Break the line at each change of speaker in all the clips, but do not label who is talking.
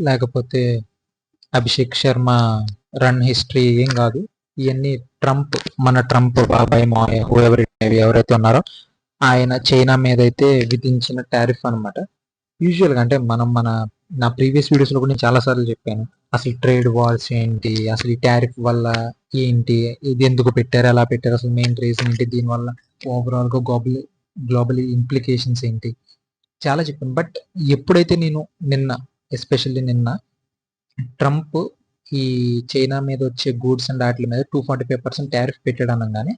లేకపోతే Abhishek Sharma run history ఏం కాదు. ఇవన్నీ ట్రంప్ మన ట్రంప్ బాబాయ్ మాయ ఎవరి ఎవరైతే ఉన్నారో ఆయన చైనా మీద అయితే విధించిన టారిఫ్ అనమాట యూజువల్గా అంటే మనం మన నా ప్రీవియస్ వీడియోస్లో కూడా నేను చాలాసార్లు చెప్పాను. అసలు ట్రేడ్ వాల్స్ ఏంటి? అసలు ఈ టారిఫ్ వల్ల ఏంటి? ఇది ఎందుకు పెట్టారు? ఎలా పెట్టారు? అసలు మెయిన్ రీజన్ ఏంటి? దీనివల్ల ఓవరాల్గా గ్లోబల్ గ్లోబల్ ఇంప్లికేషన్స్ ఏంటి? చాలా చెప్పాను. బట్ ఎప్పుడైతే నేను నిన్న ఎస్పెషల్లీ నిన్న ట్రంప్ ఈ చైనా మీద వచ్చే గూడ్స్ అండ్ వాటి మీద two forty five percent tariff పెట్టాడు అనగానే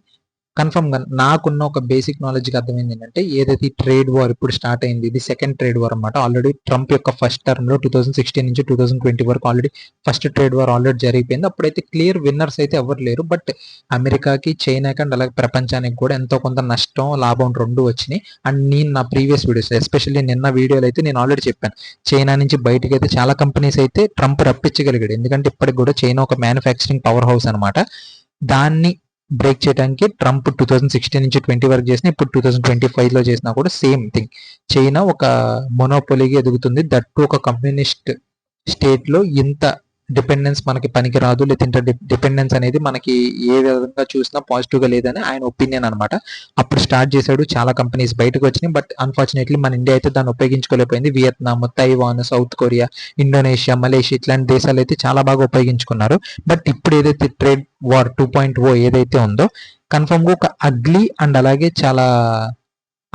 కన్ఫర్మ్గా నాకున్న ఒక బేసిక్ నాలెడ్జ్కి అర్థమైంది ఏంటంటే ఏదైతే ట్రేడ్ వార్ ఇప్పుడు స్టార్ట్ అయింది ఇది సెకండ్ ట్రేడ్ వార్ అనమాట ఆల్రెడీ ట్రంప్ యొక్క ఫస్ట్ టర్మ్లో టూ థౌసండ్ సిక్స్టీన్ నుంచి టూ థౌసండ్ ట్వంటీ వరకు already first trade war already జరిగిపోయింది. అప్పుడైతే క్లియర్ విన్నర్స్ అయితే ఎవరు లేరు. బట్ అమెరికాకి చైనాకి అండ్ అలాగే ప్రపంచానికి కూడా ఎంతో కొంత నష్టం లాభం రెండు వచ్చినాయి. అండ్ నేను నా ప్రీవియస్ వీడియోస్ ఎస్పెషల్లీ నిన్న వీడియోలు అయితే నేను ఆల్రెడీ చెప్పాను. చైనా నుంచి బయటకి అయితే చాలా కంపెనీస్ అయితే ట్రంప్ రప్పించగలిగాడు. ఎందుకంటే ఇప్పటికి కూడా చైనా ఒక మ్యానుఫ్యాక్చరింగ్ పవర్ హౌస్ అనమాట దాన్ని బ్రేక్ చేయడానికి ట్రంప్ టూ థౌసండ్ సిక్స్టీన్ నుంచి ట్వంటీ వరకు చేసిన ఇప్పుడు టూ థౌసండ్ ట్వంటీ ఫైవ్లో చేసినా కూడా సేమ్ థింగ్ చైనా ఒక మొనోపొలిగా ఎదుగుతుంది. దట్టు ఒక కమ్యూనిస్ట్ స్టేట్లో ఇంత డిపెండెన్స్ మనకి పనికి రాదు లేదంటే డిపెండెన్స్ అనేది మనకి ఏ విధంగా చూసినా పాజిటివ్గా లేదని ఆయన ఒపీనియన్ అనమాట అప్పుడు స్టార్ట్ చేశాడు చాలా కంపెనీస్ బయటకు వచ్చినాయి బట్ అన్ఫార్చునేట్లీ మన ఇండియా అయితే దాన్ని ఉపయోగించుకోలేకపోయింది. Vietnam Taiwan South Korea Indonesia Malaysia ఇట్లాంటి దేశాలు అయితే చాలా బాగా ఉపయోగించుకున్నారు. బట్ ఇప్పుడు ఏదైతే trade war two point O ఏదైతే ఉందో కన్ఫర్మ్గా ఒక అగ్లీ అండ్ అలాగే చాలా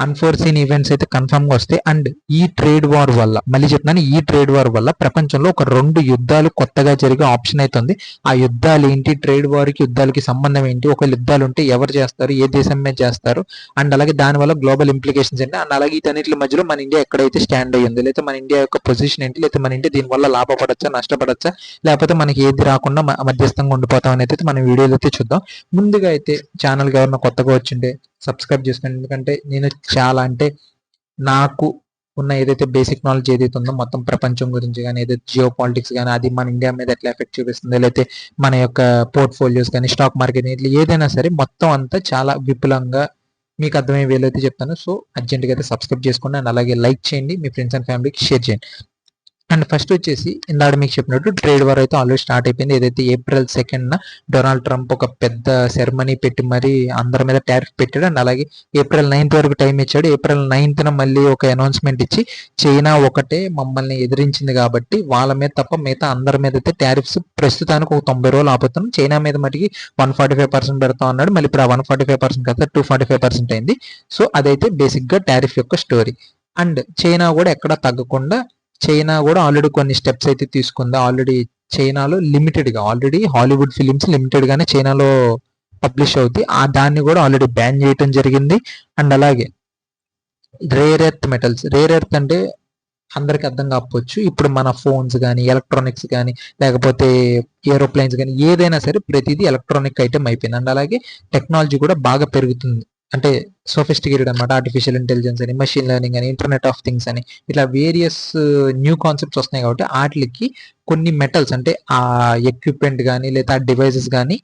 అన్ఫోర్సీన్ ఈవెంట్స్ అయితే కన్ఫర్మ్గా వస్తాయి అండ్ ఈ ట్రేడ్ వార్ వల్ల మళ్ళీ చెప్తున్నాను ఈ ట్రేడ్ వార్ వల్ల ప్రపంచంలో ఒక రెండు యుద్ధాలు కొత్తగా జరిగే ఆప్షన్ అవుతుంది ఆ యుద్ధాలు ఏంటి ట్రేడ్ వార్కి యుద్ధాలకి సంబంధం ఏంటి ఒక యుద్ధాలు ఉంటే ఎవరు చేస్తారు ఏ దేశం మీద చేస్తారు అండ్ అలాగే దాని వల్ల గ్లోబల్ ఇంప్లికేషన్స్ ఏంటి అండ్ అలాగే ఇతన్నిటి మధ్యలో మన ఇండియా ఎక్కడైతే స్టాండ్ అయ్యింది లేకపోతే మన ఇండియా యొక్క పొజిషన్ ఏంటి లేకపోతే మన ఇండియా దీని వల్ల లాభపడచ్చా నష్టపడచ్చా లేకపోతే మనకి ఏది రాకుండా మధ్యస్థంగా ఉండిపోతాం అనేది అయితే మన వీడియోలో అయితే చూద్దాం. ముందుగా అయితే ఛానల్ ఎవరైనా కొత్తగా వచ్చిండే సబ్స్క్రైబ్ చేసుకోండి. ఎందుకంటే నేను చాలా అంటే నాకు ఉన్న ఏదైతే బేసిక్ నాలెడ్జ్ ఏదైతే ఉందో మొత్తం ప్రపంచం గురించి కానీ ఏదైతే జియో పాలిటిక్స్ కానీ అది మన ఇండియా మీద ఎట్లా ఎఫెక్ట్ చూపిస్తుంది లేకపోతే మన యొక్క పోర్ట్ఫోలియోస్ కానీ స్టాక్ మార్కెట్ ఇట్లా ఏదైనా సరే మొత్తం అంతా చాలా విపులంగా మీకు అర్థమయ్యే వేలైతే చెప్తాను. సో అర్జెంట్గా అయితే సబ్స్క్రైబ్ చేసుకోండి. అండ్ అలాగే లైక్ చేయండి. మీ ఫ్రెండ్స్ అండ్ ఫ్యామిలీకి షేర్ చేయండి. అండ్ ఫస్ట్ వచ్చేసి ఇందాక మీకు చెప్పినట్టు ట్రేడ్ వార్ అయితే ఆల్రెడీ స్టార్ట్ అయిపోయింది. ఏదైతే ఏప్రిల్ సెకండ్ డొనాల్డ్ ట్రంప్ ఒక పెద్ద సెరమనీ పెట్టి మరి అందరి మీద టారిఫ్ పెట్టాడు. అండ్ అలాగే ఏప్రిల్ నైన్త్ వరకు టైం ఇచ్చాడు. ఏప్రిల్ నైన్త్ మళ్ళీ ఒక అనౌన్స్మెంట్ ఇచ్చి చైనా ఒకటే మమ్మల్ని ఎదిరించింది కాబట్టి వాళ్ళ మీద తప్ప మిగతా అందరి మీద అయితే ట్యారిఫ్స్ ప్రస్తుతానికి ఒక తొంభై రోజులు ఆపుతున్నాం. చైనా మీద మటుకి వన్ ఫార్టీ ఫైవ్ పర్సెంట్ పెడతాం అన్నాడు. మళ్ళీ ఇప్పుడు ఆ వన్ ఫార్టీ ఫైవ్ పర్సెంట్ కదా టూ ఫార్టీ ఫైవ్ పర్సెంట్ అయింది. సో అదైతే బేసిక్గా ట్యారిఫ్ టారిఫ్ యొక్క స్టోరీ అండ్ చైనా కూడా ఎక్కడ తగ్గకుండా చైనా కూడా ఆల్రెడీ కొన్ని స్టెప్స్ అయితే తీసుకుంది. ఆల్రెడీ చైనాలో లిమిటెడ్గా ఆల్రెడీ హాలీవుడ్ ఫిలిమ్స్ లిమిటెడ్గానే చైనాలో పబ్లిష్ అవుతాయి ఆ దాన్ని కూడా ఆల్రెడీ బ్యాన్ చేయటం జరిగింది. అండ్ అలాగే rare earth metals rare earth అంటే అందరికి అర్థం కాకపోవచ్చు. ఇప్పుడు మన ఫోన్స్ కానీ ఎలక్ట్రానిక్స్ కానీ లేకపోతే ఏరోప్లైన్స్ కానీ ఏదైనా సరే ప్రతిదీ ఎలక్ట్రానిక్ ఐటమ్ అయిపోయింది. అండ్ అలాగే టెక్నాలజీ కూడా బాగా పెరుగుతుంది. అంటే సోఫిస్టికేటెడ్ అనమాట ఆర్టిఫిషియల్ ఇంటెలిజెన్స్ అని మెషిన్ లెర్నింగ్ అని ఇంటర్నెట్ ఆఫ్ థింగ్స్ అని. ఇట్లా వేరియస్ న్యూ కాన్సెప్ట్స్ వస్తున్నాయి కాబట్టి వాటికి కొన్ని మెటల్స్ అంటే ఆ ఎక్విప్మెంట్ కానీ లేదా ఆ డివైజెస్ కానీ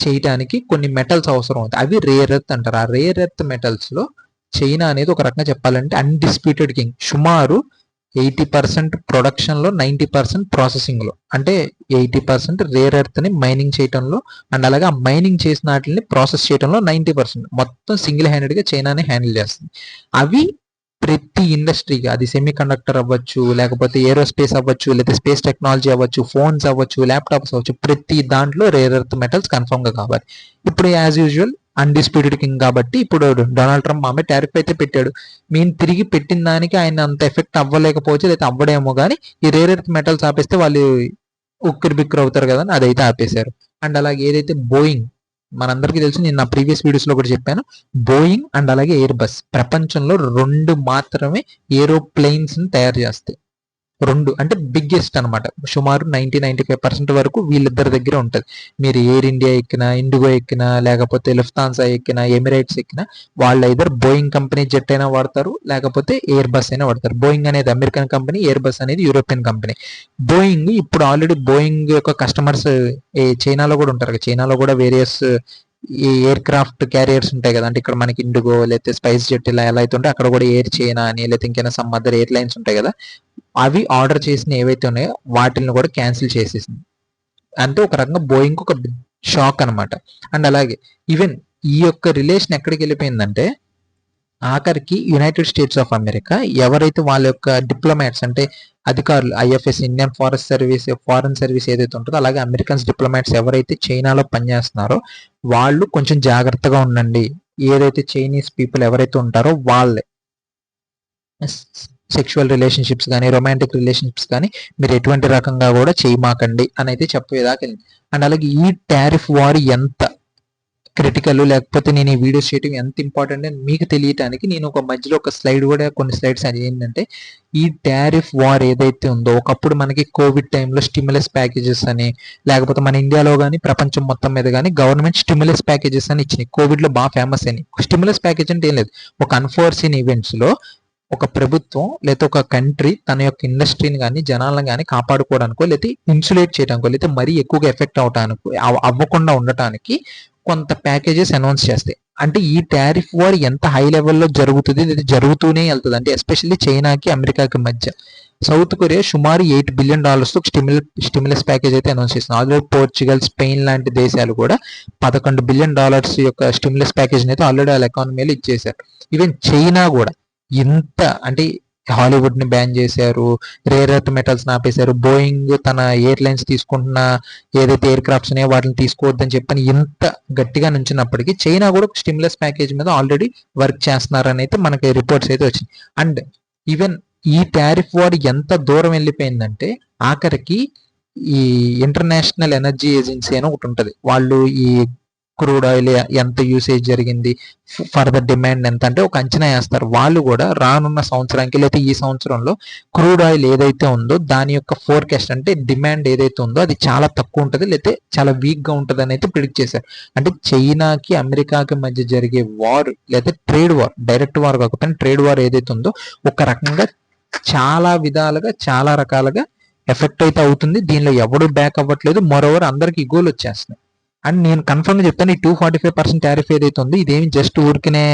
చేయటానికి కొన్ని మెటల్స్ అవసరం అవుతాయి. అవి రేర్ ఎర్త్ అంటారు. ఆ రేర్ ఎర్త్ మెటల్స్లో చైనా అనేది ఒక రకంగా చెప్పాలంటే అన్డిస్ప్యూటెడ్ కింగ్ సుమారు ఎయిటీ పర్సెంట్ ప్రొడక్షన్లో నైంటీ పర్సెంట్ ప్రాసెసింగ్లో. అంటే ఎయిటీ పర్సెంట్ రేర్ ఎర్త్ని మైనింగ్ చేయడంలో అండ్ అలాగే ఆ మైనింగ్ చేసిన వాటిని ప్రాసెస్ చేయడంలో నైంటీ పర్సెంట్. మొత్తం సింగిల్ హ్యాండెడ్గా చైనానే హ్యాండిల్ చేస్తుంది. అవి ప్రతి ఇండస్ట్రీకి అది సెమీ కండక్టర్ అవ్వచ్చు లేకపోతే ఏరోస్పేస్ అవ్వచ్చు లేకపోతే స్పేస్ టెక్నాలజీ అవ్వచ్చు ఫోన్స్ అవ్వచ్చు ల్యాప్టాప్స్ అవ్వచ్చు ప్రతి దాంట్లో రేర్ ఎర్త్ మెటల్స్ కన్ఫర్మ్గా కావాలి. ఇప్పుడు యాజ్ యూజువల్ అన్డిస్ప్యూటెడ్ కింగ్ కాబట్టి ఇప్పుడు డొనాల్డ్ ట్రంప్ ఆమె టారిఫ్ అయితే పెట్టాడు. మేము తిరిగి పెట్టిన దానికి ఆయన అంత ఎఫెక్ట్ అవ్వలేకపోవచ్చు లేదా అవ్వడేమో కానీ ఈ రేర్ ఎర్త్ మెటల్స్ ఆపేస్తే వాళ్ళు ఉక్కిరి బిక్కిరి అవుతారు కదా అని అదైతే ఆపేశారు. అండ్ అలాగే ఏదైతే బోయింగ్ మనందరికీ తెలుసు నేను నా ప్రీవియస్ వీడియోస్లో కూడా చెప్పాను బోయింగ్ అండ్ అలాగే ఎయిర్ బస్ ప్రపంచంలో రెండు మాత్రమే ఏరోప్లెయిన్స్ని తయారు చేస్తాయి. రెండు అంటే బిగ్గెస్ట్ అనమాట సుమారు నైన్టీ నైన్టీ ఫైవ్ పర్సెంట్ వరకు వీళ్ళిద్దరి దగ్గర ఉంటుంది. మీరు ఎయిర్ ఇండియా ఎక్కినా ఇండిగో ఎక్కినా లేకపోతే లుఫ్తాన్సా ఎక్కినా ఎమిరేట్స్ ఎక్కినా వాళ్ళు ఇద్దరు బోయింగ్ కంపెనీ జెట్ అయినా వాడతారు లేకపోతే ఎయిర్ బస్ అయినా వాడతారు. బోయింగ్ అనేది అమెరికన్ కంపెనీ ఎయిర్ బస్ అనేది యూరోపియన్ కంపెనీ బోయింగ్ ఇప్పుడు ఆల్రెడీ బోయింగ్ యొక్క కస్టమర్స్ చైనాలో కూడా ఉంటారు చైనాలో కూడా వేరియస్ ఈ ఎయిర్ క్రాఫ్ట్ క్యారియర్స్ ఉంటాయి కదా. అంటే ఇక్కడ మనకి ఇండిగో లేకపోతే స్పైస్ జెట్ ఇలా ఎలా అయితే ఉంటే అక్కడ కూడా ఎయిర్ చైనా అని లేకపోతే ఇంకైనా సమ్ అదర్ ఎయిర్ లైన్స్ ఉంటాయి కదా. అవి ఆర్డర్ చేసిన ఏవైతే ఉన్నాయో వాటిని కూడా క్యాన్సిల్ చేసేసింది. అంటే ఒక రకంగా బోయింగ్ ఒక షాక్ అనమాట అండ్ అలాగే ఈవెన్ ఈ యొక్క రిలేషన్ ఎక్కడికి వెళ్ళిపోయిందంటే ఆఖరికి యునైటెడ్ స్టేట్స్ ఆఫ్ అమెరికా ఎవరైతే వాళ్ళ యొక్క డిప్లొమాట్స్ అంటే అధికారులు IFS Indian forest service foreign service ఏదైతే ఉంటుందో అలాగే అమెరికన్స్ డిప్లొమాట్స్ ఎవరైతే చైనాలో పనిచేస్తున్నారో వాళ్ళు కొంచెం జాగ్రత్తగా ఉండండి. ఏదైతే చైనీస్ పీపుల్ ఎవరైతే ఉంటారో వాళ్ళే. సెక్షువల్ రిలేషన్షిప్స్ కానీ రొమాంటిక్ రిలేషన్షిప్స్ కానీ మీరు ఎటువంటి రకంగా కూడా చేయమాకండి అని అయితే చెప్పేదాకా అండ్ అలాగే ఈ టారిఫ్ వార్ ఎంత క్రిటికల్ లేకపోతే నేను ఈ వీడియోస్ చేయటం ఎంత ఇంపార్టెంట్ అని మీకు తెలియటానికి నేను ఒక మధ్యలో ఒక స్లైడ్ కూడా కొన్ని స్లైడ్స్ అది ఏంటంటే ఈ టారిఫ్ వార్ ఏదైతే ఉందో ఒకప్పుడు మనకి కోవిడ్ టైంలో స్టిమ్యులస్ ప్యాకేజెస్ అని లేకపోతే మన ఇండియాలో కానీ ప్రపంచం మొత్తం మీద కానీ గవర్నమెంట్ స్టిమ్యులస్ ప్యాకేజెస్ అని ఇచ్చినాయి. కోవిడ్లో బాగా ఫేమస్ అని స్టిమ్యులస్ ప్యాకేజ్ అంటే ఏం లేదు. ఒక అన్ఫోర్సిన్ ఈవెంట్స్లో ఒక ప్రభుత్వం లేదా ఒక కంట్రీ తన యొక్క ఇండస్ట్రీని కానీ జనాలను కానీ కాపాడుకోవడానికో లేదా ఇన్సులేట్ చేయడానికో లేదా మరీ ఎక్కువగా ఎఫెక్ట్ అవటానికి అవ్వకుండా ఉండటానికి కొంత ప్యాకేజెస్ అనౌన్స్ చేస్తాయి. అంటే ఈ టారిఫ్ వార్ ఎంత హై లెవెల్లో జరుగుతుంది లేదా జరుగుతూనే వెళ్తుంది. అంటే ఎస్పెషల్లీ చైనాకి అమెరికాకి మధ్య. సౌత్ కొరియా సుమారు eight billion dollars stimulus stimulus package అయితే అనౌన్స్ చేస్తుంది. ఆల్రెడీ పోర్చుగల్ స్పెయిన్ లాంటి దేశాలు కూడా పదకొండు బిలియన్ డాలర్స్ యొక్క స్టిమ్యులస్ ప్యాకేజ్ అయితే ఆల్రెడీ వాళ్ళ ఎకానమీలో ఇచ్చేశారు. ఈవెన్ చైనా కూడా. ఇంత అంటే హాలీవుడ్ని బ్యాన్ చేశారు రేర్ ఎర్త్ మెటల్స్ ఆపేశారు బోయింగ్ తన ఎయిర్లైన్స్ తీసుకుంటున్న ఏదైతే ఎయిర్ క్రాఫ్ట్స్ ఉన్నాయో వాటిని తీసుకోవద్దని చెప్పని ఇంత గట్టిగా నుంచినప్పటికీ చైనా కూడా స్టిమ్యులస్ ప్యాకేజ్ మీద ఆల్రెడీ వర్క్ చేస్తున్నారని అయితే మనకి రిపోర్ట్స్ అయితే వచ్చింది అండ్ ఈవెన్ ఈ టారిఫ్ వార్ ఎంత దూరం వెళ్ళిపోయిందంటే ఆఖరికి ఈ ఇంటర్నేషనల్ ఎనర్జీ ఏజెన్సీ అని ఒకటి ఉంటుంది. వాళ్ళు ఈ క్రూడ్ ఆయిల్ ఎంత యూసేజ్ జరిగింది? ఫర్దర్ డిమాండ్ ఎంత? అంటే ఒక అంచనా వేస్తారు. వాళ్ళు కూడా రానున్న సంవత్సరానికి లేకపోతే ఈ సంవత్సరంలో క్రూడ్ ఆయిల్ ఏదైతే ఉందో దాని యొక్క ఫోర్కాస్ట్ అంటే డిమాండ్ ఏదైతే ఉందో అది చాలా తక్కువ ఉంటుంది. లేకపోతే చాలా వీక్గా ఉంటుంది అని అయితే ప్రిడిక్ట్ చేశారు. అంటే చైనాకి అమెరికాకి మధ్య జరిగే వార్ లేదా ట్రేడ్ వార్ డైరెక్ట్ వార్ కాకపోతే ట్రేడ్ వార్ ఏదైతే ఉందో ఒక రకంగా చాలా విధాలుగా చాలా రకాలుగా ఎఫెక్ట్ అయితే అవుతుంది. దీనిలో ఎవడు బ్యాక్ అవ్వట్లేదు. మరోవర్ అందరికి గోల్ వచ్చేస్తున్నాయి. అండ్ నేను కన్ఫర్మ్గా చెప్తాను ఈ two forty five percent tariff ఏదైతే ఉంది ఇదేమి జస్ట్ ఊరికినే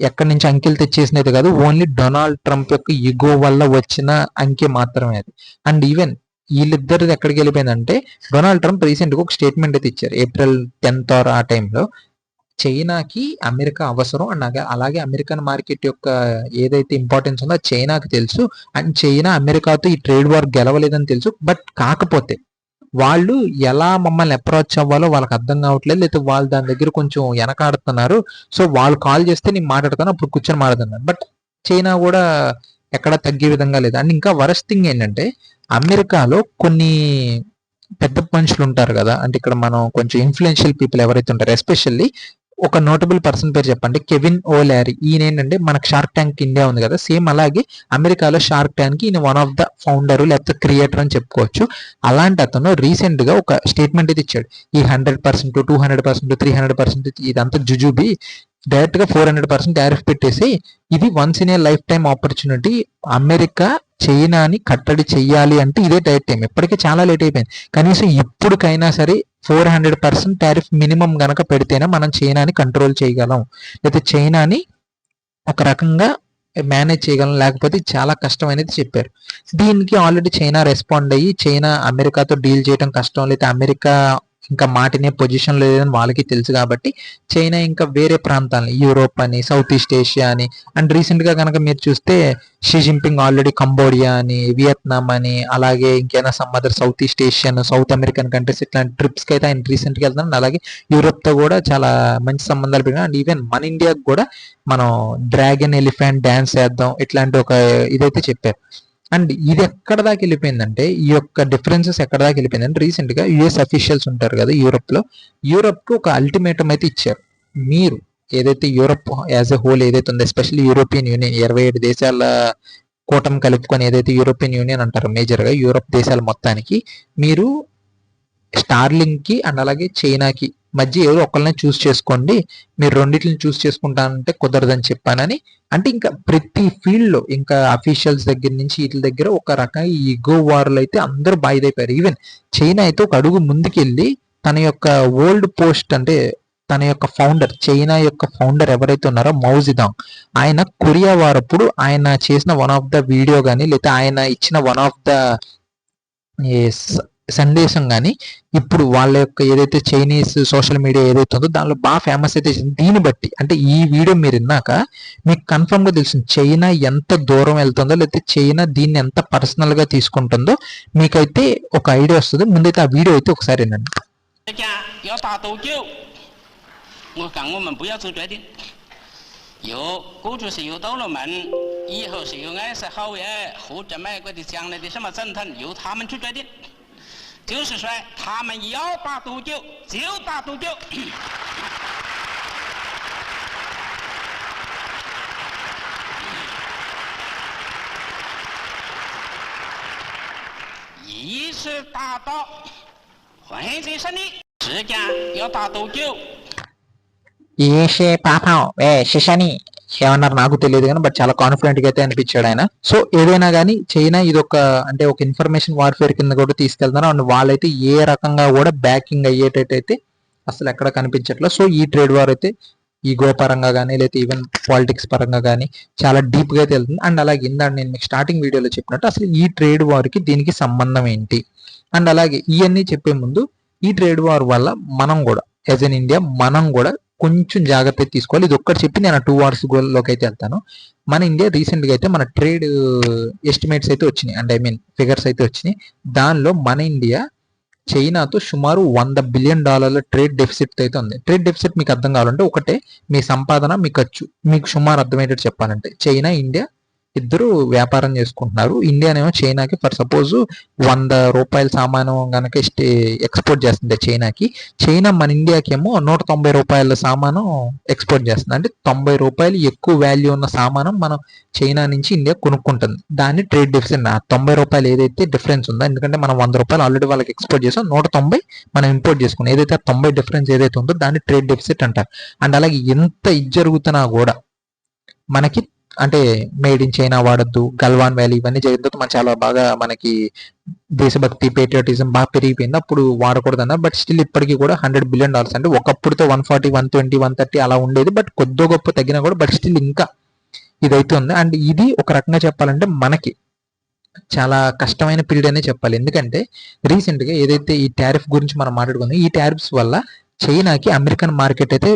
ఎక్కడి నుంచి అంకెలు తెచ్చేసినది కాదు ఓన్లీ డొనాల్డ్ ట్రంప్ యొక్క ఇగో వల్ల వచ్చిన అంకె మాత్రమే అది. అండ్ ఈవెన్ వీళ్ళిద్దరిది ఎక్కడికి వెళ్ళిపోయిందంటే డొనాల్డ్ ట్రంప్ రీసెంట్గా ఒక స్టేట్మెంట్ అయితే ఇచ్చారు ఏప్రిల్ టెన్త్ ఆర్ ఆ టైంలో చైనాకి అమెరికా అవసరం అండ్ అలాగే అమెరికన్ మార్కెట్ యొక్క ఏదైతే ఇంపార్టెన్స్ ఉందో చైనాకి తెలుసు. అండ్ చైనా అమెరికాతో ఈ ట్రేడ్ వార్ గెలవలేదని తెలుసు బట్ కాకపోతే వాళ్ళు ఎలా మమ్మల్ని అప్రోచ్ అవ్వాలో వాళ్ళకి అర్థం కావట్లేదు. లేకపోతే వాళ్ళు దాని దగ్గర కొంచెం వెనకాడుతున్నారు. సో వాళ్ళు కాల్ చేస్తే నేను మాట్లాడతాను అప్పుడు కూర్చొని మాట్లాడుతున్నాను బట్ చైనా కూడా ఎక్కడ తగ్గే విధంగా లేదు. అండ్ ఇంకా వరస్ట్ థింగ్ ఏంటంటే అమెరికాలో కొన్ని పెద్ద మనుషులు ఉంటారు కదా. అంటే ఇక్కడ మనం కొంచెం ఇన్ఫ్లుయెన్షియల్ పీపుల్ ఎవరైతే ఉంటారో ఎస్పెషల్లీ ఒక నోటబుల్ పర్సన్ పేరు చెప్పండి. కెవిన్ ఓ ల్యారీ ఈయన ఏంటంటే మనకు షార్క్ ట్యాంక్ ఇండియా ఉంది కదా. సేమ్ అలాగే అమెరికాలో షార్క్ ట్యాంక్ ఈయన వన్ ఆఫ్ ద ఫౌండర్ లేకపోతే క్రియేటర్ అని చెప్పుకోవచ్చు. అలాంటి అతను రీసెంట్గా ఒక స్టేట్మెంట్ అయితే ఇచ్చాడు. ఈ hundred percent two hundred percent three hundred percent ఇదంతా జుజుబి డైరెక్ట్గా ఫోర్ హండ్రెడ్ పర్సెంట్ టారిఫ్ పెట్టేసి ఇది once in a lifetime opportunity America చైనాని కట్టడి చెయ్యాలి అంటే ఇదే టైట్ టైం ఇప్పటికే చాలా లేట్ అయిపోయింది. కనీసం ఇప్పుడుకైనా సరే four hundred percent tariff minimum గనక పెడితేనే మనం చైనాని కంట్రోల్ చేయగలం. లేకపోతే చైనాని ఒక రకంగా మేనేజ్ చేయగలం. లేకపోతే చాలా కష్టం అనేది చెప్పారు. దీనికి ఆల్రెడీ చైనా రెస్పాండ్ అయ్యి చైనా అమెరికాతో డీల్ చేయడం కష్టం. లేకపోతే అమెరికా ఇంకా మాటినే పొజిషన్ లేదని వాళ్ళకి తెలుసు కాబట్టి చైనా ఇంకా వేరే ప్రాంతాలని యూరోప్ అని సౌత్ ఈస్ట్ ఏషియా అని అండ్ రీసెంట్గా కనుక మీరు చూస్తే షీ జింపింగ్ ఆల్రెడీ కంబోడియా అని వియత్నాం అని అలాగే ఇంకైనా some other South East Asian South American countries ఇట్లాంటి ట్రిప్స్కి అయితే ఆయన రీసెంట్గా వెళ్తున్నాను అలాగే యూరోప్తో కూడా చాలా మంచి సంబంధాలు పెరిగినాయి. అండ్ ఈవెన్ మన ఇండియాకి కూడా మనం డ్రాగన్ ఎలిఫెంట్ డ్యాన్స్ చేద్దాం ఇట్లాంటి ఒక ఇదైతే చెప్పారు. అండ్ ఇది ఎక్కడ దాకా వెళ్ళిపోయిందంటే ఈ యొక్క డిఫరెన్సెస్ ఎక్కడ దాకా వెళ్ళిపోయిందంటే రీసెంట్గా యుఎస్ అఫీషియల్స్ ఉంటారు కదా యూరప్లో యూరప్కి ఒక అల్టిమేటం అయితే ఇచ్చారు. మీరు ఏదైతే యూరప్ యాజ్ ఎ హోల్ ఏదైతే ఉందో ఎస్పెషల్లీ యూరోపియన్ యూనియన్ ఇరవై ఏడు దేశాల కూటమి కలుపుకొని ఏదైతే యూరోపియన్ యూనియన్ అంటారు మేజర్గా యూరప్ యూరోప్ దేశాల మొత్తానికి మీరు స్టార్లింగ్కి అండ్ అలాగే చైనాకి మధ్య ఏదో ఒకళ్ళని చూస్ చేసుకోండి. మీరు రెండింటిని చూస్ చేసుకుంటానంటే కుదరదని చెప్పానని. అంటే ఇంకా ప్రతి ఫీల్డ్లో ఇంకా అఫీషియల్స్ దగ్గర నుంచి వీటి దగ్గర ఒక రకంగా ఈగో వార్లు అయితే అందరూ బాయిదైపోయారు. ఈవెన్ చైనా అయితే ఒక అడుగు ముందుకెళ్ళి తన యొక్క ఓల్డ్ పోస్ట్ అంటే తన యొక్క ఫౌండర్ చైనా యొక్క ఫౌండర్ ఎవరైతే ఉన్నారో మౌజిదాంగ్ ఆయన కొరియా వారప్పుడు ఆయన చేసిన వన్ ఆఫ్ ద వీడియో కానీ లేదా ఆయన ఇచ్చిన వన్ ఆఫ్ ద సందేశం కానీ ఇప్పుడు వాళ్ళ యొక్క ఏదైతే చైనీస్ సోషల్ మీడియా ఏదైతే ఉందో దానిలో బాగా ఫేమస్ అయితే చేసింది. దీన్ని బట్టి అంటే ఈ వీడియో మీరు విన్నాక మీకు కన్ఫర్మ్ గా తెలిసింది చైనా ఎంత దూరం వెళ్తుందో లేకపోతే చైనా దీన్ని ఎంత పర్సనల్ గా తీసుకుంటుందో మీకైతే ఒక ఐడియా వస్తుంది ముందైతే ఆ వీడియో అయితే ఒకసారి వినండి
大家要打多久？我讲我们不要做决定。有过去是有道路门，以后是有爱是好耶，或者美国的将来的什么总统由他们去决定。 就是说他们要打多久就打多久。一是打到浑身胜利，时间要打多久？
一是八号，哎，是胜利。ఏమన్నారు నాకు తెలియదు కానీ బట్ చాలా కాన్ఫిడెంట్గా అయితే అనిపించాడు ఆయన. సో ఏదైనా కానీ చైనా ఇది ఒక అంటే ఒక ఇన్ఫర్మేషన్ వార్ఫేర్ కింద కూడా తీసుకెళ్తున్నారు. అండ్ వాళ్ళైతే ఏ రకంగా కూడా బ్యాకింగ్ అయ్యేటట్టయితే అసలు ఎక్కడ కనిపించట్లేదు. సో ఈ ట్రేడ్ వార్ అయితే ఈ గో పరంగా కానీ లేకపోతే ఈవెన్ పాలిటిక్స్ పరంగా కానీ చాలా డీప్గా అయితే వెళ్తుంది. అండ్ అలాగే ఇందాక నేను మీకు స్టార్టింగ్ వీడియోలో చెప్పినట్టు అసలు ఈ ట్రేడ్ వార్కి దీనికి సంబంధం ఏంటి? అండ్ అలాగే ఇవన్నీ చెప్పే ముందు ఈ ట్రేడ్ వార్ వల్ల మనం కూడా యాజ్ ఎన్ ఇండియా మనం కూడా కొంచెం జాగ్రత్త తీసుకోవాలి. ఇది ఒక్కటి చెప్పి నేను టూ అవర్స్ గోల్లోకి అయితే వెళ్తాను. మన ఇండియా రీసెంట్గా అయితే మన ట్రేడ్ ఎస్టిమేట్స్ అయితే వచ్చినాయి. అండ్ ఐ మీన్ ఫిగర్స్ అయితే వచ్చినాయి. దానిలో మన ఇండియా చైనాతో సుమారు వంద బిలియన్ డాలర్ల ట్రేడ్ డెఫిసిట్ అయితే ఉంది. ట్రేడ్ డెఫిసిట్ మీకు అర్థం కావాలంటే ఒకటే మీ సంపాదన మీ ఖర్చు. మీకు సుమారు అర్థమయ్యేటట్టు చెప్పాలంటే చైనా ఇండియా ఇద్దరు వ్యాపారం చేసుకుంటున్నారు. ఇండియానేమో చైనాకి ఫర్ సపోజ్ వంద రూపాయల సామాను కనుక ఎక్స్పోర్ట్ చేస్తుంది చైనాకి చైనా మన ఇండియాకి ఏమో నూట తొంభై రూపాయల సామాను ఎక్స్పోర్ట్ చేస్తుంది. అంటే తొంభై రూపాయలు ఎక్కువ వాల్యూ ఉన్న సామానం మనం చైనా నుంచి ఇండియా కొనుక్కుంటుంది. దాన్ని ట్రేడ్ డిఫరెన్స్ తొంభై రూపాయలు ఏదైతే డిఫరెన్స్ ఉందో ఎందుకంటే మనం వంద రూపాయలు ఆల్రెడీ వాళ్ళకి ఎక్స్పోర్ట్ చేసాం నూట తొంభై మనం ఇంపోర్ట్ చేసుకున్నాం. ఏదైతే ఆ తొంభై డిఫరెన్స్ ఏదైతే ఉందో దాన్ని ట్రేడ్ డెఫిసిట్ అంటారు. అండ్ అలాగే ఎంత ఇది జరుగుతున్నా కూడా మనకి అంటే మేడ్ ఇన్ చైనా వాడద్దు గల్వాన్ వ్యాలీ ఇవన్నీ జరిగిన మన చాలా బాగా మనకి దేశభక్తి పేట్రియాటిజం బాగా పెరిగిపోయింది. అప్పుడు వాడకూడదన్న బట్ స్టిల్ ఇప్పటికీ కూడా హండ్రెడ్ బిలియన్ డాలర్స్ అంటే ఒకప్పుడుతో one forty one twenty one thirty అలా ఉండేది. బట్ కొద్దో గొప్ప తగ్గినా కూడా బట్ స్టిల్ ఇంకా ఇదైతే ఉంది అండ్ ఇది ఒక రకంగా చెప్పాలంటే మనకి చాలా కష్టమైన పీరియడ్ అనే చెప్పాలి. ఎందుకంటే రీసెంట్గా ఏదైతే ఈ టారిఫ్ గురించి మనం మాట్లాడుకుందాం ఈ టారిఫ్స్ వల్ల చైనాకి అమెరికన్ మార్కెట్ అయితే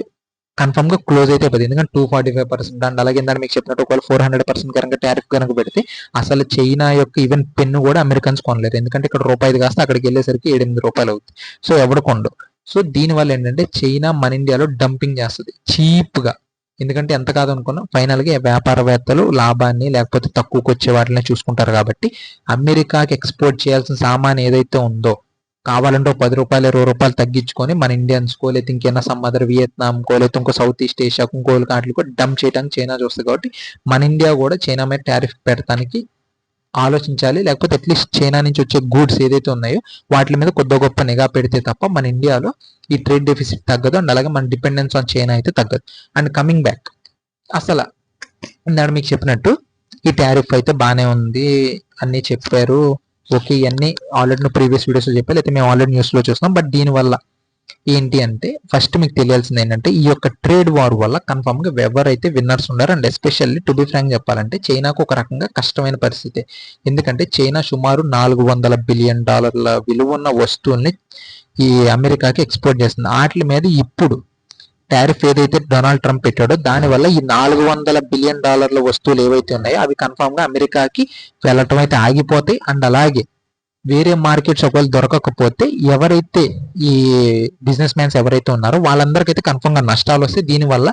కన్ఫర్మ్గా క్లోజ్ అయితే పోతుంది ఎందుకంటే two forty five percent and అలాగే ఇందాక మీకు చెప్పినట్టు ఒకవేళ ఫోర్ హండ్రెడ్ పర్సెంట్ కనుక టారిఫ్ కనుక పెడితే అసలు చైనా యొక్క ఈవెన్ పెన్ను కూడా అమెరికన్స్ కొనలేరు ఎందుకంటే ఇక్కడ రూపాయి కాస్త అక్కడికి వెళ్ళేసరికి ఎనిమిది రూపాయలు అవుతుంది సో ఎవడు కొండు సో దీని వల్ల ఏంటంటే చైనా మన ఇండియాలో డంపింగ్ చేస్తుంది. చీప్గా ఎందుకంటే ఎంత కాదు అనుకున్నా ఫైనల్గా వ్యాపారవేత్తలు లాభాన్ని లేకపోతే తక్కువకి వచ్చే వాటిని చూసుకుంటారు కాబట్టి అమెరికాకి ఎక్స్పోర్ట్ చేయాల్సిన సామాన్ ఏదైతే ఉందో కావాలంటే ఒక పది రూపాయలు ఇరవై రూపాయలు తగ్గించుకొని మన ఇండియన్స్ కో లేకపోతే ఇంకేనా సమ్ అదర్ వియత్నాం కో లేకపోతే ఇంకో సౌత్ ఈస్ట్ ఏషియా ఇంకో వాటికి డంప్ చేయడానికి చైనా చూస్తుంది కాబట్టి మన ఇండియా కూడా చైనా మీద టారిఫ్ పెడతానికి ఆలోచించాలి. లేకపోతే అట్లీస్ట్ చైనా నుంచి వచ్చే గూడ్స్ ఏదైతే ఉన్నాయో వాటి మీద కొద్ది గొప్ప నిఘా పెడితే తప్ప మన ఇండియాలో ఈ ట్రేడ్ డెఫిసిట్ తగ్గదు. అండ్ అలాగే మన డిపెండెన్స్ ఆన్ చైనా అయితే తగ్గదు. అండ్ కమింగ్ బ్యాక్ అసలు నేను మీకు చెప్పినట్టు ఈ టారిఫ్ అయితే బాగానే ఉంది అన్ని చెప్పారు. ఓకే ఇవన్నీ ఆల్రెడీ ప్రీవియస్ వీడియోస్లో చెప్పా అయితే మేము ఆల్రెడీ న్యూస్లో చూస్తున్నాం బట్ దీనివల్ల ఏంటి అంటే ఫస్ట్ మీకు తెలియాల్సింది ఏంటంటే ఈ యొక్క ట్రేడ్ వార్ వల్ల కన్ఫామ్గా ఎవరైతే విన్నర్స్ ఉన్నారు and especially to be frank చెప్పాలంటే చైనాకు ఒక రకంగా కష్టమైన పరిస్థితి. ఎందుకంటే చైనా సుమారు నాలుగు వందల బిలియన్ డాలర్ల విలువ ఉన్న వస్తువుల్ని ఈ అమెరికాకి ఎక్స్పోర్ట్ చేస్తుంది. వాటి మీద ఇప్పుడు టారిఫ్ ఏదైతే డొనాల్డ్ ట్రంప్ పెట్టాడో దానివల్ల ఈ నాలుగు వందల బిలియన్ డాలర్ల వస్తువులు ఏవైతే ఉన్నాయో అవి కన్ఫామ్గా అమెరికాకి వెళ్ళటం అయితే ఆగిపోతాయి అండ్ అలాగే వేరే మార్కెట్స్ ఒకవేళ దొరకకపోతే ఎవరైతే ఈ బిజినెస్ మ్యాన్స్ ఎవరైతే ఉన్నారో వాళ్ళందరికైతే కన్ఫర్మ్గా నష్టాలు వస్తాయి. దీనివల్ల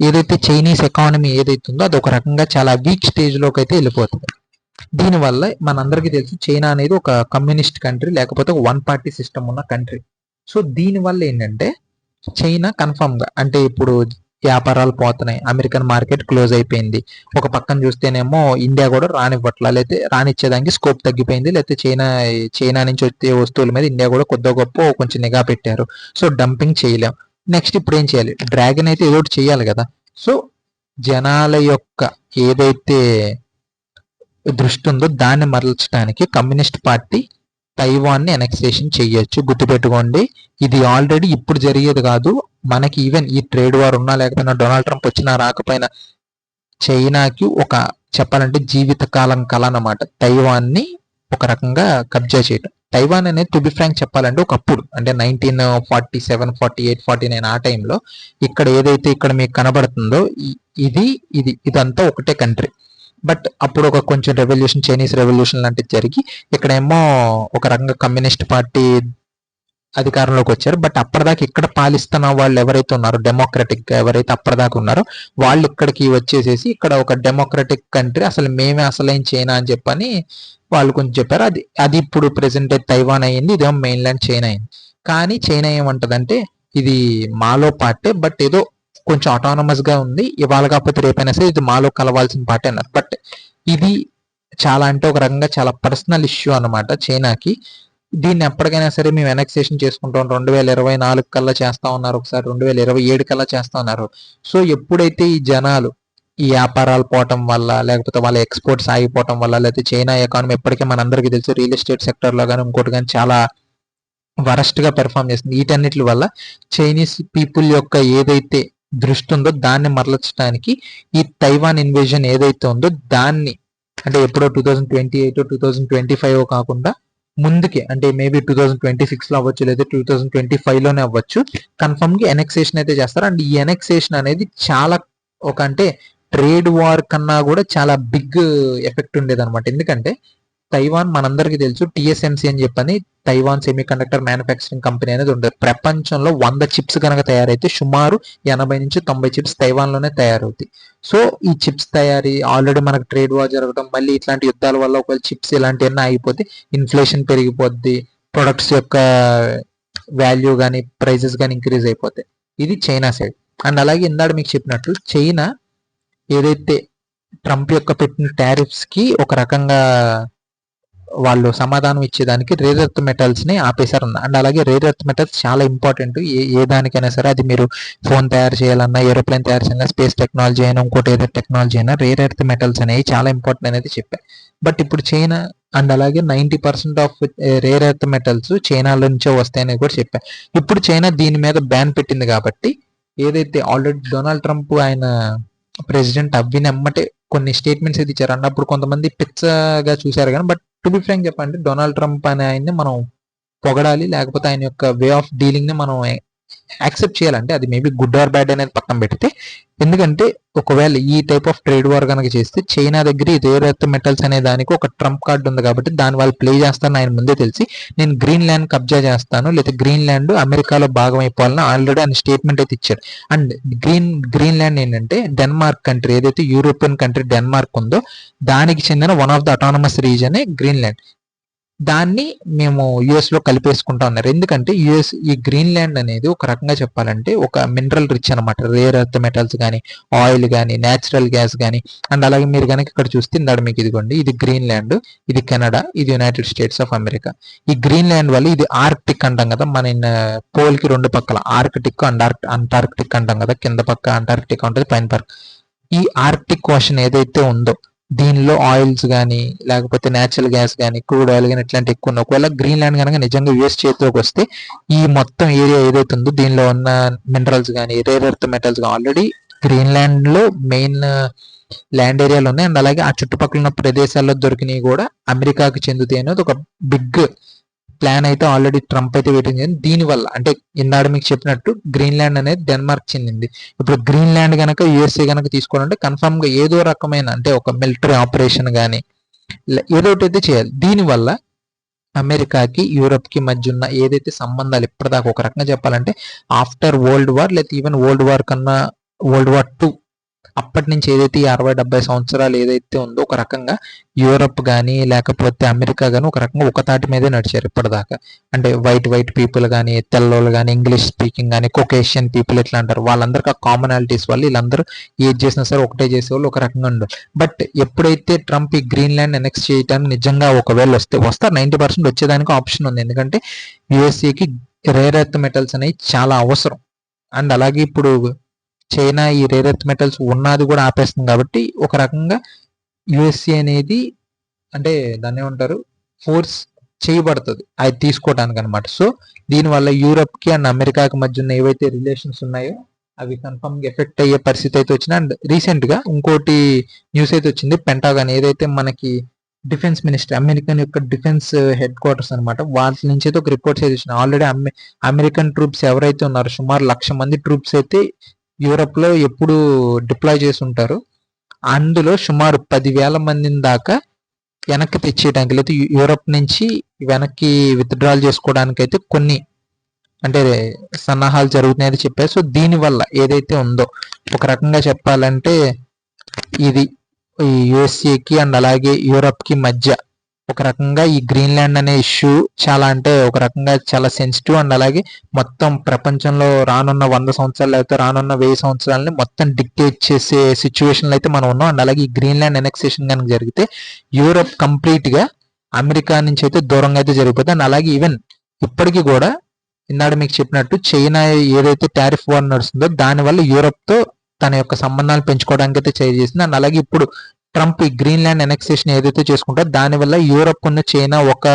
ఏదైతే చైనీస్ ఎకానమీ ఏదైతే ఉందో అది ఒక రకంగా చాలా వీక్ స్టేజ్లోకి అయితే వెళ్ళిపోతుంది. దీనివల్ల మనందరికీ తెలుసు చైనా అనేది ఒక కమ్యూనిస్ట్ కంట్రీ లేకపోతే ఒక వన్ పార్టీ సిస్టమ్ ఉన్న కంట్రీ సో దీనివల్ల ఏంటంటే చైనా కన్ఫర్మ్గా అంటే ఇప్పుడు వ్యాపారాలు పోతున్నాయి. అమెరికన్ మార్కెట్ క్లోజ్ అయిపోయింది. ఒక పక్కన చూస్తేనేమో ఇండియా కూడా రానివ్వట్లా లేకపోతే రానిచ్చేదానికి స్కోప్ తగ్గిపోయింది లేకపోతే చైనా చైనా నుంచి వచ్చే వస్తువుల మీద ఇండియా కూడా కొద్ది గొప్ప కొంచెం నిఘా పెట్టారు. సో డంపింగ్ చేయలేం. నెక్స్ట్ ఇప్పుడు ఏం చేయాలి? డ్రాగన్ అయితే ఏదో ఒకటి చేయాలి కదా. సో జనాల యొక్క ఏదైతే దృష్టి ఉందో దాన్ని మరల్చడానికి కమ్యూనిస్ట్ పార్టీ తైవాన్ని చేయొచ్చు గుర్తుపెట్టుకోండి ఇది ఆల్రెడీ ఇప్పుడు జరిగేది కాదు. మనకి ఈవెన్ ఈ ట్రేడ్ వార్ ఉన్నా లేకపోయినా డొనాల్డ్ ట్రంప్ వచ్చినా రాకపోయినా చైనాకి ఒక చెప్పాలంటే జీవితకాలం కళ అన్నమాట. తైవాన్ని ఒక రకంగా కబ్జా చేయడం తైవాన్ అనేది టు బి ఫ్రాంక్ చెప్పాలంటే ఒకప్పుడు అంటే nineteen forty seven forty eight forty nine ఆ టైంలో ఇక్కడ ఏదైతే ఇక్కడ మీకు కనబడుతుందో ఇది ఇది ఇదంతా ఒకటే కంట్రీ బట్ అప్పుడు ఒక కొంచెం రెవల్యూషన్ చైనీస్ రెవల్యూషన్ లాంటిది జరిగి ఇక్కడేమో ఒక రకంగా కమ్యూనిస్ట్ పార్టీ అధికారంలోకి వచ్చారు. బట్ అప్పటిదాకా ఇక్కడ పాలిస్తున్న వాళ్ళు ఎవరైతే ఉన్నారో డెమోక్రటిక్గా ఎవరైతే అప్పటిదాకా ఉన్నారో వాళ్ళు ఇక్కడికి వచ్చేసేసి ఇక్కడ ఒక డెమోక్రటిక్ కంట్రీ అసలు మేమే అసలైన చైనా అని చెప్పని వాళ్ళు కొంచెం చెప్పారు. అది అది ఇప్పుడు ప్రెసెంట్ తైవాన్ అయ్యింది ఇదేమో మెయిన్ ల్యాండ్ చైనా అయింది కానీ చైనా ఏమంటదంటే ఇది మాలో పార్టే బట్ ఏదో కొంచెం autonomous గా ఉంది. ఇవాళ కాకపోతే రేపైనా సరే ఇది మాలో కలవాల్సిన పార్టీ అన్నారు. బట్ ఇది చాలా అంటే ఒక రకంగా చాలా పర్సనల్ ఇష్యూ అన్నమాట చైనాకి. దీన్ని ఎప్పటికైనా సరే మేము ఎనక్సేషన్ చేసుకుంటాం. రెండు వేల ఇరవై నాలుగు కల్లా చేస్తా ఉన్నారు ఒకసారి. రెండు వేల ఇరవై ఏడు కల్లా చేస్తా ఉన్నారు. సో ఎప్పుడైతే ఈ జనాలు ఈ వ్యాపారాలు పోవటం వల్ల లేకపోతే వాళ్ళ ఎక్స్పోర్ట్స్ ఆగిపోవటం వల్ల లేకపోతే చైనా ఎకానమీ ఎప్పటికే మనందరికీ తెలుసు రియల్ ఎస్టేట్ సెక్టర్లో కానీ ఇంకోటి కానీ చాలా వరస్ట్గా పెర్ఫామ్ చేస్తుంది. వీటన్నిటి వల్ల చైనీస్ పీపుల్ యొక్క ఏదైతే దృష్టి ఉందో దాన్ని మరలచడానికి ఈ తైవాన్ ఇన్వేజన్ ఏదైతే ఉందో దాన్ని అంటే ఎప్పుడో two thousand twenty eight two thousand twenty five కాకుండా ముందుకే అంటే మేబీ టూ థౌజండ్ ట్వంటీ సిక్స్లో అవ్వచ్చు లేదా టూ థౌజండ్ ట్వంటీ ఫైవ్లోనే అవ్వచ్చు కన్ఫర్మ్గా ఎనెక్సేషన్ అయితే చేస్తారు. అండ్ ఈ ఎనెక్సేషన్ అనేది చాలా ఒక అంటే ట్రేడ్ వార్ కన్నా కూడా చాలా బిగ్ ఎఫెక్ట్ ఉండేది అనమాట ఎందుకంటే తైవాన్ మనందరికీ తెలుసు. టిఎస్ఎంసి అని చెప్పని Taiwan semiconductor manufacturing company అనేది ఉండదు. ప్రపంచంలో వంద చిప్స్ కనుక తయారైతే సుమారు ఎనభై నుంచి తొంభై చిప్స్ తైవాన్లోనే తయారవుతాయి. సో ఈ చిప్స్ తయారీ ఆల్రెడీ మనకు ట్రేడ్ వార్ జరగడం మళ్ళీ ఇట్లాంటి యుద్ధాల వల్ల ఒకవేళ చిప్స్ ఇలాంటివన్నీ అయిపోతే ఇన్ఫ్లేషన్ పెరిగిపోద్ది ప్రొడక్ట్స్ యొక్క వాల్యూ కానీ ప్రైజెస్ కానీ ఇంక్రీజ్ అయిపోతాయి. ఇది చైనా సైడ్. అండ్ అలాగే ఇందాక మీకు చెప్పినట్టు చైనా ఏదైతే ట్రంప్ యొక్క పెట్టిన టారిఫ్స్కి ఒక రకంగా వాళ్ళు సమాధానం ఇచ్చేదానికి రేర్ ఎర్త్ మెటల్స్ని ఆపేశారు అండ్ అలాగే రేర్ ఎర్త్ మెటల్స్ చాలా ఇంపార్టెంట్ ఏ ఏ దానికైనా సరే అది మీరు ఫోన్ తయారు చేయాలన్నా ఏరోప్లేన్ తయారు చేయాలన్నా స్పేస్ టెక్నాలజీ అయినా ఇంకోటి ఏదో టెక్నాలజీ అయినా రేర్ ఎర్త్ మెటల్స్ అనేవి చాలా ఇంపార్టెంట్ అనేది చెప్పారు బట్ ఇప్పుడు చైనా అండ్ అలాగే ninety percent of rare earth metals చైనాలో నుంచే వస్తాయని కూడా చెప్పారు ఇప్పుడు చైనా దీని మీద బ్యాన్ పెట్టింది కాబట్టి ఏదైతే ఆల్రెడీ డొనాల్డ్ ట్రంప్ ఆయన ప్రెసిడెంట్ అవ్వినమ్మటే కొన్ని స్టేట్మెంట్స్ అయితే ఇచ్చారు. అన్నప్పుడు కొంతమంది పిచ్చగా చూశారు కానీ బట్ టు బి ఫ్రాంక్ చెప్పండి డొనాల్డ్ ట్రంప్ అనే ఆయన్ని మనం పొగడాలి లేకపోతే ఆయన యొక్క వే ఆఫ్ డీలింగ్ని మనం యాక్సెప్ట్ చేయాలంటే అది మేబీ గుడ్ ఆర్ బ్యాడ్ అనేది పక్కన పెడితే ఎందుకంటే ఒకవేళ ఈ టైప్ ఆఫ్ ట్రేడ్ వార్ కనుక చేస్తే చైనా దగ్గర ఈ రేర్ ఎర్త్ మెటల్స్ అనే దానికి ఒక ట్రంప్ కార్డు ఉంది కాబట్టి దాని వాళ్ళు ప్లే చేస్తారని ఆయన ముందే తెలిసి నేను గ్రీన్ ల్యాండ్ కబ్జా చేస్తాను లేదా గ్రీన్ ల్యాండ్ అమెరికాలో భాగం అయిపోవాలని ఆల్రెడీ ఆయన స్టేట్మెంట్ అయితే ఇచ్చారు అండ్ గ్రీన్ గ్రీన్ ల్యాండ్ ఏంటంటే డెన్మార్క్ కంట్రీ ఏదైతే యూరోపియన్ కంట్రీ డెన్మార్క్ ఉందో దానికి చెందిన వన్ ఆఫ్ ద అటానమస్ రీజనే గ్రీన్ ల్యాండ్ దాన్ని మేము యుఎస్లో కలిపేసుకుంటా ఉన్నారు ఎందుకంటే యుఎస్ ఈ గ్రీన్ ల్యాండ్ అనేది ఒక రకంగా చెప్పాలంటే ఒక మినరల్ రిచ్ అనమాట రేర్ ఎర్త్ మెటల్స్ కానీ ఆయిల్ కానీ నేచురల్ గ్యాస్ కానీ అండ్ అలాగే మీరు కనుక ఇక్కడ చూస్తే ఇందాడు మీకు ఇదిగోండి ఇది గ్రీన్ ల్యాండ్ ఇది కెనడా ఇది యునైటెడ్ స్టేట్స్ ఆఫ్ అమెరికా ఈ గ్రీన్ ల్యాండ్ వల్ల ఇది ఆర్క్టిక్ అంటాం కదా మన పోల్కి రెండు పక్కల ఆర్కిటిక్ అండ్ అంటార్క్టిక్ అంటాం కదా కింద పక్క అంటార్క్టిక్ ఉంటుంది పైన పక్క. ఈ ఆర్క్టిక్ ఓషన్ ఏదైతే ఉందో దీనిలో ఆయిల్స్ కానీ లేకపోతే నేచురల్ గ్యాస్ కానీ క్రూడ్ ఆయిల్ కానీ ఇట్లాంటి ఎక్కువ ఉన్నాయి ఒకవేళ గ్రీన్ ల్యాండ్ కనుక నిజంగా యుఎస్ చేతిలోకి వస్తే ఈ మొత్తం ఏరియా ఏదైతే ఉందో దీనిలో ఉన్న మినరల్స్ కానీ రేర్ ఎర్త్ మెటల్స్ కానీ ఆల్రెడీ గ్రీన్ ల్యాండ్లో మెయిన్ ల్యాండ్ ఏరియాలు ఉన్నాయి. అండ్ అలాగే ఆ చుట్టుపక్కల ఉన్న ప్రదేశాల్లో దొరికినవి కూడా అమెరికాకి చెందుతాయి అనేది ఒక బిగ్ ప్లాన్ అయితే ఆల్రెడీ ట్రంప్ అయితే వెయిటింగ్ చేయండి దీనివల్ల అంటే ఇందాడ మీకు చెప్పినట్టు గ్రీన్లాండ్ అనేది డెన్మార్క్ చెందింది. ఇప్పుడు గ్రీన్లాండ్ కనుక యుఎస్ఏ కనుక తీసుకోవాలంటే కన్ఫర్మ్గా ఏదో రకమైన అంటే ఒక మిలిటరీ ఆపరేషన్ కానీ ఏదో ఒకటి అయితే చేయాలి. దీనివల్ల అమెరికాకి యూరప్కి మధ్య ఉన్న ఏదైతే సంబంధాలు ఇప్పటిదాకా ఒక రకంగా చెప్పాలంటే ఆఫ్టర్ వరల్డ్ వార్ లేకపోతే ఈవెన్ వరల్డ్ వార్ కన్నా వరల్డ్ వార్ టూ అప్పటి నుంచి ఏదైతే ఈ అరవై డెబ్బై సంవత్సరాలు ఏదైతే ఉందో ఒక రకంగా యూరప్ కానీ లేకపోతే అమెరికా కానీ ఒక రకంగా ఒక తాటి మీదే నడిచారు ఇప్పటిదాకా. అంటే వైట్ వైట్ పీపుల్ కానీ తెల్లోళ్ళు కానీ ఇంగ్లీష్ స్పీకింగ్ కానీ కొకేషియన్ పీపుల్ ఎట్లా అంటారు? వాళ్ళందరికీ ఆ కామనాలిటీస్ వల్ల వీళ్ళందరూ ఏది చేసినా సరే ఒకటే చేసేవాళ్ళు ఒక రకంగా ఉండరు. బట్ ఎప్పుడైతే ట్రంప్ ఈ గ్రీన్ ల్యాండ్ ఎనెక్స్ చేయడానికి నిజంగా ఒకవేళ వస్తే వస్తారు. నైంటీ పర్సెంట్ వచ్చేదానికి ఆప్షన్ ఉంది. ఎందుకంటే యుఎస్ఏకి రేర్ ఎర్త్ మెటల్స్ అనేవి చాలా అవసరం. అండ్ అలాగే ఇప్పుడు చైనా ఈ రేర్ ఎర్త్ మెటల్స్ ఉన్నది కూడా ఆపేస్తుంది కాబట్టి ఒక రకంగా యుఎస్ఏ అనేది అంటే దాన్ని ఏమంటారు? ఫోర్స్ చేయబడుతుంది. అది తీసుకోవడానికి అనమాట సో దీనివల్ల యూరప్కి అండ్ అమెరికాకి మధ్య ఉన్న ఏవైతే రిలేషన్స్ ఉన్నాయో అవి కన్ఫర్మ్ ఎఫెక్ట్ అయ్యే పరిస్థితి అయితే వచ్చింది. అండ్ రీసెంట్గా ఇంకోటి న్యూస్ అయితే వచ్చింది. పెంటాగాన్ ఏదైతే మనకి డిఫెన్స్ మినిస్టర్ అమెరికన్ యొక్క డిఫెన్స్ హెడ్ క్వార్టర్స్ అనమాట వాళ్ళ నుంచి అయితే ఒక రిపోర్ట్స్ అయితే వచ్చినాయి ఆల్రెడీ అమెరికన్ ట్రూప్స్ ఎవరైతే ఉన్నారో సుమారు లక్ష మంది ట్రూప్స్ అయితే యూరప్లో ఎప్పుడు డిప్లాయ్ చేసి ఉంటారు అందులో సుమారు పదివేల మందిని దాకా వెనక్కి తెచ్చేయడానికి లేదా యూరప్ నుంచి వెనక్కి విత్డ్రాల్ చేసుకోవడానికి అయితే కొన్ని అంటే సన్నాహాలు జరుగుతున్నాయని చెప్పారు. సో దీని వల్ల ఏదైతే ఉందో ఒక రకంగా చెప్పాలంటే ఇది ఈ యుఎస్ఏకి అండ్ అలాగే యూరప్కి మధ్య ఒక రకంగా ఈ గ్రీన్లాండ్ అనే ఇష్యూ చాలా అంటే ఒక రకంగా చాలా సెన్సిటివ్ అండ్ అలాగే మొత్తం ప్రపంచంలో రానున్న వంద సంవత్సరాలు లేకపోతే రానున్న వెయ్యి సంవత్సరాలని మొత్తం డిక్టేట్ చేసే సిచ్యువేషన్లో అయితే మనం ఉన్నాం. అండ్ అలాగే ఈ గ్రీన్లాండ్ ఎనెక్సేషన్ కనుక జరిగితే యూరప్ కంప్లీట్గా అమెరికా నుంచి అయితే దూరంగా అయితే జరిగిపోతుంది. అండ్ అలాగే ఈవెన్ ఇప్పటికీ కూడా ఇందాక మీకు చెప్పినట్టు చైనా ఏదైతే టారిఫ్ వార్ నడుస్తుందో దానివల్ల యూరప్తో తన యొక్క సంబంధాలు పెంచుకోవడానికి అయితే చేసింది. అండ్ అలాగే ఇప్పుడు ట్రంప్ ఈ గ్రీన్లాండ్ ఎనెక్సేషన్ ఏదైతే చేసుకుంటారో దానివల్ల యూరప్ ఉన్న చైనా ఒక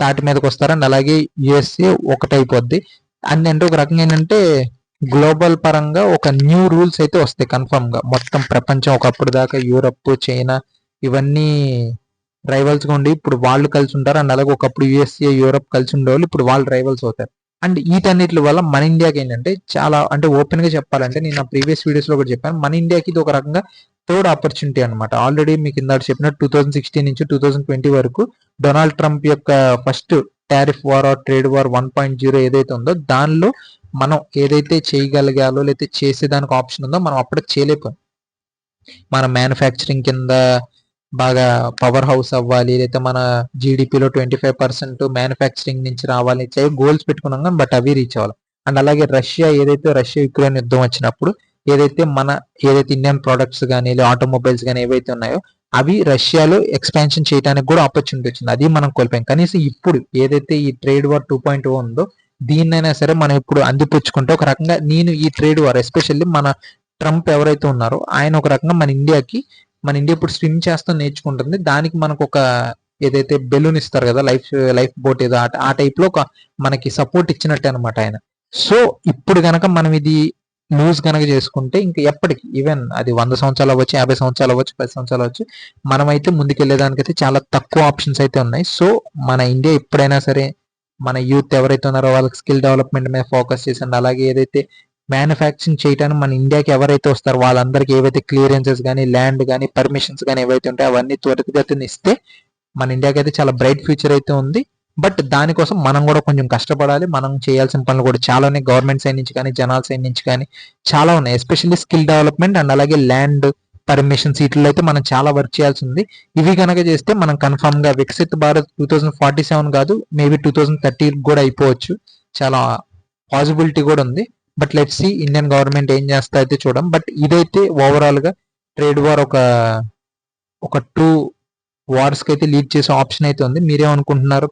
తాటి మీదకి వస్తారండి అలాగే యుఎస్ఏ ఒకటైపోద్ది అండ్ అంటే ఒక రకంగా ఏంటంటే గ్లోబల్ పరంగా ఒక న్యూ రూల్స్ అయితే వస్తాయి కన్ఫర్మ్గా మొత్తం ప్రపంచం ఒకప్పుడు దాకా యూరప్ చైనా ఇవన్నీ రైవల్స్గా ఉండి ఇప్పుడు వాళ్ళు కలిసి ఉంటారు. అండ్ అలాగే ఒకప్పుడు యుఎస్ఏ యూరప్ కలిసి ఉండేవాళ్ళు ఇప్పుడు వాళ్ళు రైవల్స్ అవుతారు. అండ్ వీటన్నిటి వల్ల మన ఇండియాకి ఏంటంటే చాలా అంటే ఓపెన్గా చెప్పాలంటే నేను నా ప్రీవియస్ వీడియోస్లో కూడా చెప్పాను మన ఇండియాకి ఇది ఒక రకంగా థర్డ్ ఆపర్చునిటీ అనమాట ఆల్రెడీ మీకు ఇందాక చెప్పిన టూ థౌసండ్ సిక్స్టీన్ నుంచి టూ థౌసండ్ ట్వంటీ వరకు డొనాల్డ్ ట్రంప్ యొక్క first tariff war or trade war one point zero ఏదైతే ఉందో దానిలో మనం ఏదైతే చేయగలిగాలో లేకపోతే చేసేదానికి ఆప్షన్ ఉందో మనం అప్పటికి చేయలేకపోయాం. మన మ్యానుఫ్యాక్చరింగ్ కింద బాగా పవర్ హౌస్ అవ్వాలి లేకపోతే మన జీడిపిలో ట్వంటీ ఫైవ్ పర్సెంట్ మ్యానుఫ్యాక్చరింగ్ నుంచి రావాలి గోల్స్ పెట్టుకున్నాం కానీ బట్ అవి రీచ్ అవ్వాలి. అండ్ అలాగే రష్యా ఏదైతే రష్యా యుక్రెయిన్ యుద్ధం వచ్చినప్పుడు ఏదైతే మన ఏదైతే ఇండియన్ ప్రొడక్ట్స్ కానీ లేదా ఆటోమొబైల్స్ కానీ ఏవైతే ఉన్నాయో అవి రష్యాలో ఎక్స్పాన్షన్ చేయడానికి కూడా ఆపర్చునిటీ వచ్చింది. అది మనం కోల్పోయాం. కనీసం ఇప్పుడు ఏదైతే ఈ ట్రేడ్ వార్ టూ పాయింట్ ఉందో దీన్నైనా సరే మనం ఇప్పుడు అందిపుచ్చుకుంటే ఒక రకంగా నేను ఈ ట్రేడ్ వార్ ఎస్పెషల్లీ మన ట్రంప్ ఎవరైతే ఉన్నారో ఆయన ఒక రకంగా మన ఇండియాకి మన ఇండియా ఇప్పుడు స్విమ్ చేస్తూ నేర్చుకుంటుంది. దానికి మనకు ఒక ఏదైతే బెలూన్ ఇస్తారు కదా లైఫ్ లైఫ్ బోట్ ఏదో ఆ- ఆ టైప్లో ఒక మనకి సపోర్ట్ ఇచ్చినట్టే అనమాట ఆయన. సో ఇప్పుడు గనక మనం ఇది లూజ్ కనుక చేసుకుంటే ఇంకా ఎప్పటికి ఈవెన్ అది వంద సంవత్సరాలు అవ్వచ్చు యాభై సంవత్సరాలు అవ్వచ్చు పది సంవత్సరాలు అవ్వచ్చు మనమైతే ముందుకెళ్ళేదానికైతే చాలా తక్కువ ఆప్షన్స్ అయితే ఉన్నాయి. సో మన ఇండియా ఎప్పుడైనా సరే మన యూత్ ఎవరైతే ఉన్నారో వాళ్ళకి స్కిల్ డెవలప్మెంట్ మీద ఫోకస్ చేసండి. అలాగే ఏదైతే మ్యానుఫ్యాక్చరింగ్ చేయడానికి మన ఇండియాకి ఎవరైతే వస్తారో వాళ్ళందరికీ ఏవైతే క్లియరెన్సెస్ కానీ ల్యాండ్ కానీ పర్మిషన్స్ కానీ ఏవైతే ఉంటాయో అవన్నీ త్వరితగతిని ఇస్తే మన ఇండియాకి అయితే చాలా బ్రైట్ ఫ్యూచర్ అయితే ఉంది. బట్ దానికోసం మనం కూడా కొంచెం కష్టపడాలి. మనం చేయాల్సిన పనులు కూడా చాలా ఉన్నాయి గవర్నమెంట్ సైడ్ నుంచి కానీ జనాల సైడ్ నుంచి కానీ చాలా ఉన్నాయి. ఎస్పెషల్లీ స్కిల్ డెవలప్మెంట్ అండ్ అలాగే ల్యాండ్ పర్మిషన్ సీట్లో అయితే మనం చాలా వర్క్ చేయాల్సి ఉంది. ఇవి కనుక చేస్తే మనం కన్ఫర్మ్గా Viksit Bharat two thousand forty seven కాదు మేబీ టూ థౌసండ్ థర్టీ కూడా అయిపోవచ్చు. చాలా పాసిబిలిటీ కూడా ఉంది. But let see Indian government ఏం చేస్తా అయితే చూడం. బట్ ఇదైతే ఓవరాల్గా ట్రేడ్ వార్ ఒక ఒక టూ వార్స్కి అయితే లీడ్ చేసే ఆప్షన్ అయితే ఉంది. మీరేమనుకుంటున్నారు